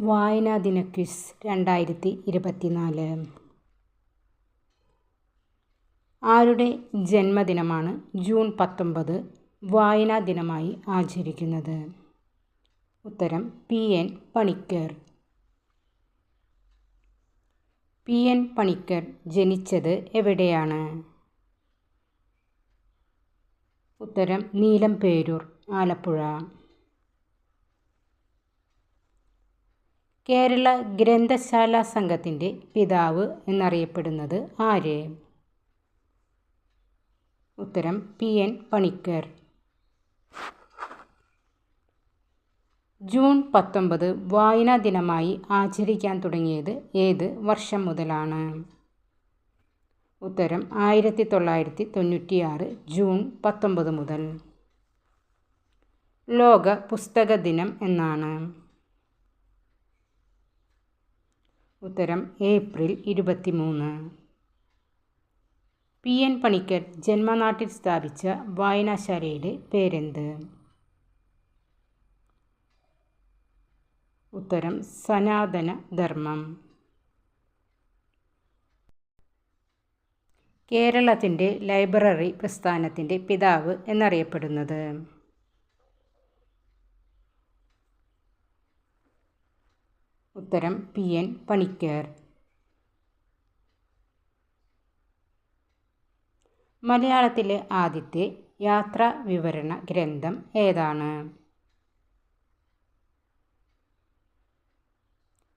വായനാ ദിന ക്വിസ് രണ്ടായിരത്തി ഇരുപത്തിനാല്. ആരുടെ ജന്മദിനമാണ് ജൂൺ പത്തൊമ്പത് വായനാ ദിനമായി ആചരിക്കുന്നത്? ഉത്തരം P N Panicker. P N Panicker ജനിച്ചത് എവിടെയാണ്? ഉത്തരം നീലം നീലംപേരൂർ ആലപ്പുഴ. കേരള ഗ്രന്ഥശാല സംഘത്തിന്റെ പിതാവ് എന്നറിയപ്പെടുന്നത് ആര്? ഉത്തരം പി. എൻ. പണിക്കർ. ജൂൺ പത്തൊമ്പത് വായനാ ദിനമായി ആചരിക്കാൻ തുടങ്ങിയത് ഏത് വർഷം മുതലാണ്? ഉത്തരം ആയിരത്തി തൊള്ളായിരത്തി തൊണ്ണൂറ്റിയാറ് ജൂൺ പത്തൊമ്പത് മുതൽ. ലോക പുസ്തക ദിനം എന്നാണ്. ഉത്തരം ഏപ്രിൽ ഇരുപത്തിമൂന്ന്. പി. എൻ. പണിക്കർ ജന്മനാട്ടിൽ സ്ഥാപിച്ച വായനാശാലയുടെ പേരെന്ത്? ഉത്തരം സനാതന ധർമ്മം. കേരളത്തിന്റെ ലൈബ്രറി പ്രസ്ഥാനത്തിന്റെ പിതാവ് എന്നറിയപ്പെടുന്നത്. ഉത്തരം പി എൻ പണിക്കർ. മലയാളത്തിലെ ആദ്യത്തെ യാത്രാ വിവരണ ഗ്രന്ഥം ഏതാണ്?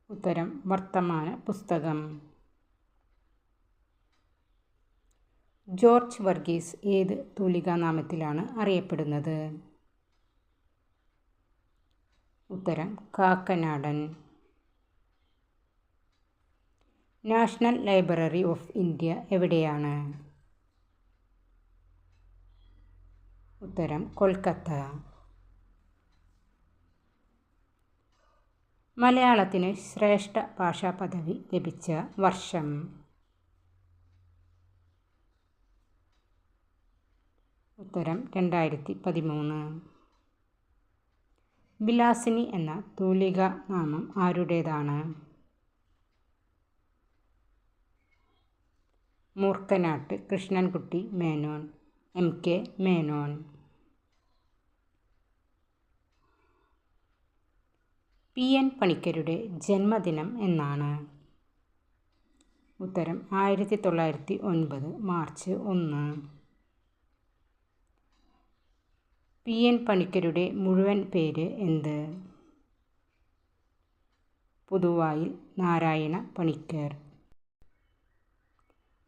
ഉത്തരം വർത്തമാന പുസ്തകം. ജോർജ് വർഗീസ് ഏത് തൂലികാനാമത്തിലാണ് അറിയപ്പെടുന്നത്? ഉത്തരം Kakkanadan. National library of India എവിടെയാണ്? ഉത്തരം കൊൽക്കത്ത. മലയാളത്തിന് ശ്രേഷ്ഠ ഭാഷാ പദവി ലഭിച്ച വർഷം. ഉത്തരം രണ്ടായിരത്തി പതിമൂന്ന് വിലാസിനി എന്ന തൂലിക നാമം ആരുടേതാണ്? Moorkanattu Krishnankutty Menon M K Menon. P N പണിക്കരുടെ ജന്മദിനം എന്നാണ്. ഉത്തരം ആയിരത്തി തൊള്ളായിരത്തി ഒൻപത് മാർച്ച് ഒന്ന്. പി എൻ പണിക്കരുടെ മുഴുവൻ പേര് എന്ത്? പുതുവായിൽ നാരായണ പണിക്കർ.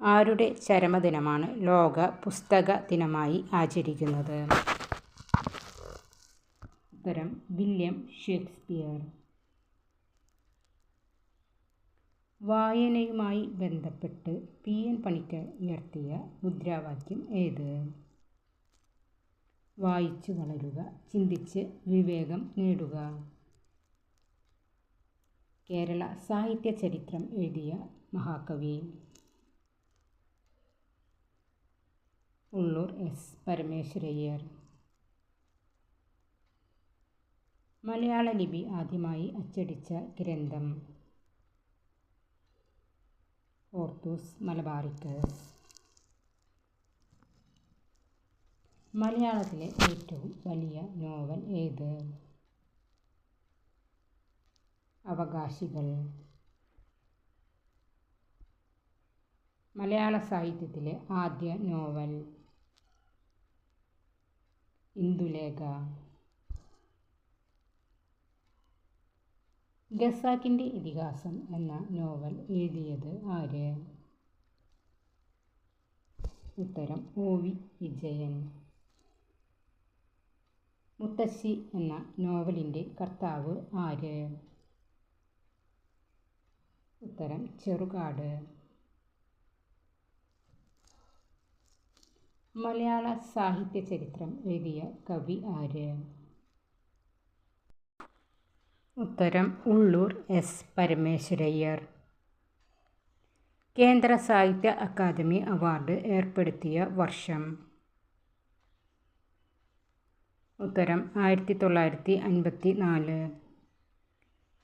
ആരുടെ ചരമദിനമാണ് ലോക പുസ്തക ദിനമായി ആചരിക്കുന്നത്? ഉത്തരം വില്യം ഷേക്സ്പിയർ. വായനയുമായി ബന്ധപ്പെട്ട് പി എൻ പണിക്കർ ഉയർത്തിയ മുദ്രാവാക്യം ഏത്? വായിച്ചു വളരുക ചിന്തിച്ച് വിവേകം നേടുക. കേരള സാഹിത്യ ചരിത്രം എഴുതിയ മഹാകവി. ഉള്ളൂർ എസ്. പരമേശ്വരയ്യർ. മലയാള ലിപി ആദ്യമായി അച്ചടിച്ച ഗ്രന്ഥം. ഓർത്തൂസ് മലബാറിക്ക്. മലയാളത്തിലെ ഏറ്റവും വലിയ നോവൽ ഏത്? അവകാശികൾ. മലയാള സാഹിത്യത്തിലെ ആദ്യ നോവൽ. ഇന്ദുലേഖ. ഖസാക്കിന്റെ ഇതിഹാസം എന്ന നോവൽ എഴുതിയത് ആര്? ഉത്തരം ഒ വി വിജയൻ. മുത്തശ്ശി എന്ന നോവലിന്റെ കർത്താവ് ആര്? ഉത്തരം ചെറുകാട്. മലയാള സാഹിത്യ ചരിത്രം എഴുതിയ കവി ആര്? ഉത്തരം ഉള്ളൂർ എസ്. പരമേശ്വരയ്യർ. കേന്ദ്ര സാഹിത്യ അക്കാദമി അവാർഡ് ഏർപ്പെടുത്തിയ വർഷം. ഉത്തരം ആയിരത്തി തൊള്ളായിരത്തി അൻപത്തി നാല്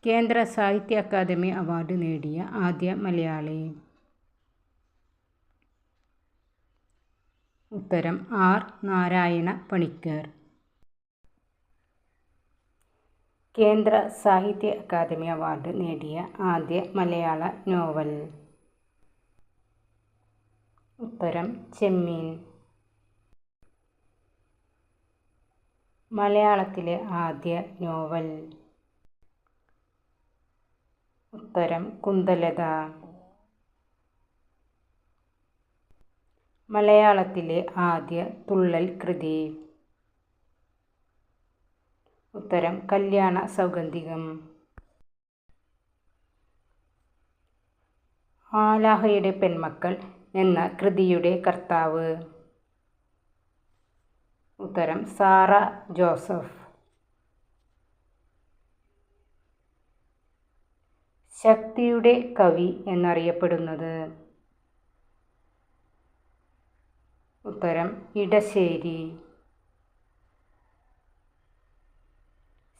കേന്ദ്ര സാഹിത്യ അക്കാദമി അവാർഡ് നേടിയ ആദ്യ മലയാളി. ഉത്തരം ആർ നാരായണ പണിക്കർ. കേന്ദ്ര സാഹിത്യ അക്കാദമി അവാർഡ് നേടിയ ആദ്യ മലയാള നോവൽ. ഉത്തരം ചെമ്മീൻ. മലയാളത്തിലെ ആദ്യ നോവൽ. ഉത്തരം കുന്തലത. മലയാളത്തിലെ ആദ്യ തുള്ളൽ കൃതി. ഉത്തരം കല്യാണ സൗഗന്ധികം. ആലാഹയുടെ പെൺമക്കൾ എന്ന കൃതിയുടെ കർത്താവ്. ഉത്തരം സാറ ജോസഫ്. ശക്തിയുടെ കവി എന്നറിയപ്പെടുന്നത്. ഉത്തരം ഇടശ്ശേരി.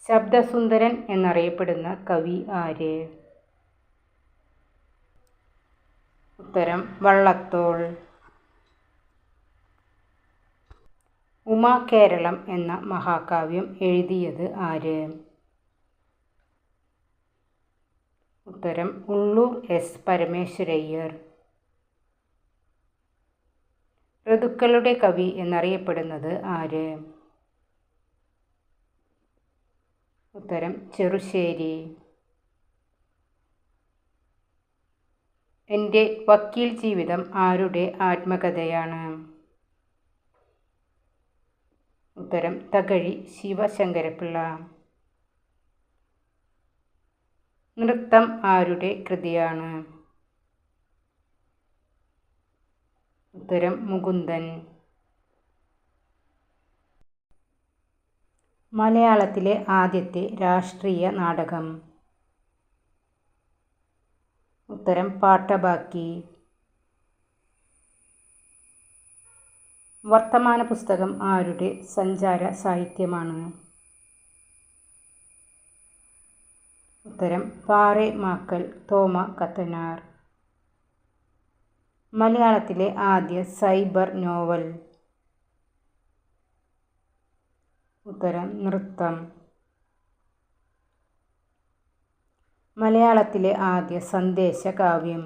ശബ്ദസുന്ദരൻ എന്നറിയപ്പെടുന്ന കവി ആര്? ഉത്തരം വള്ളത്തോൾ. ഉമാ കേരളം എന്ന മഹാകാവ്യം എഴുതിയത് ആര്? ഉത്തരം ഉള്ളൂർ എസ്. പരമേശ്വരയ്യർ. ഋതുക്കളുടെ കവി എന്നറിയപ്പെടുന്നത് ആര്? ഉത്തരം ചെറുശ്ശേരി. എന്റെ വക്കീൽ ജീവിതം ആരുടെ ആത്മകഥയാണ്? ഉത്തരം തകഴി ശിവശങ്കരപ്പിള്ള. നൃത്തം ആരുടെ കൃതിയാണ്? ഉത്തരം മുകുന്ദൻ. മലയാളത്തിലെ ആദ്യത്തെ രാഷ്ട്രീയ നാടകം. ഉത്തരം പാട്ടബാക്കി. വർത്തമാന പുസ്തകം ആരുടെ സഞ്ചാര സാഹിത്യമാണ്? ഉത്തരം പാറെ മാക്കൽ തോമ കത്തനാർ. മലയാളത്തിലെ ആദ്യ സൈബർ നോവൽ. ഉത്തരം നൃത്തം. മലയാളത്തിലെ ആദ്യ സന്ദേശ കാവ്യം.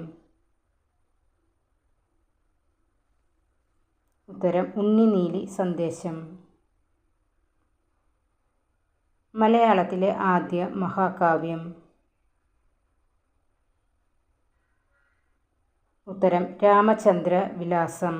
ഉത്തരം ഉണ്ണിനീലി സന്ദേശം. മലയാളത്തിലെ ആദ്യ മഹാകാവ്യം. ഉത്തരം രാമചന്ദ്ര വിലാസം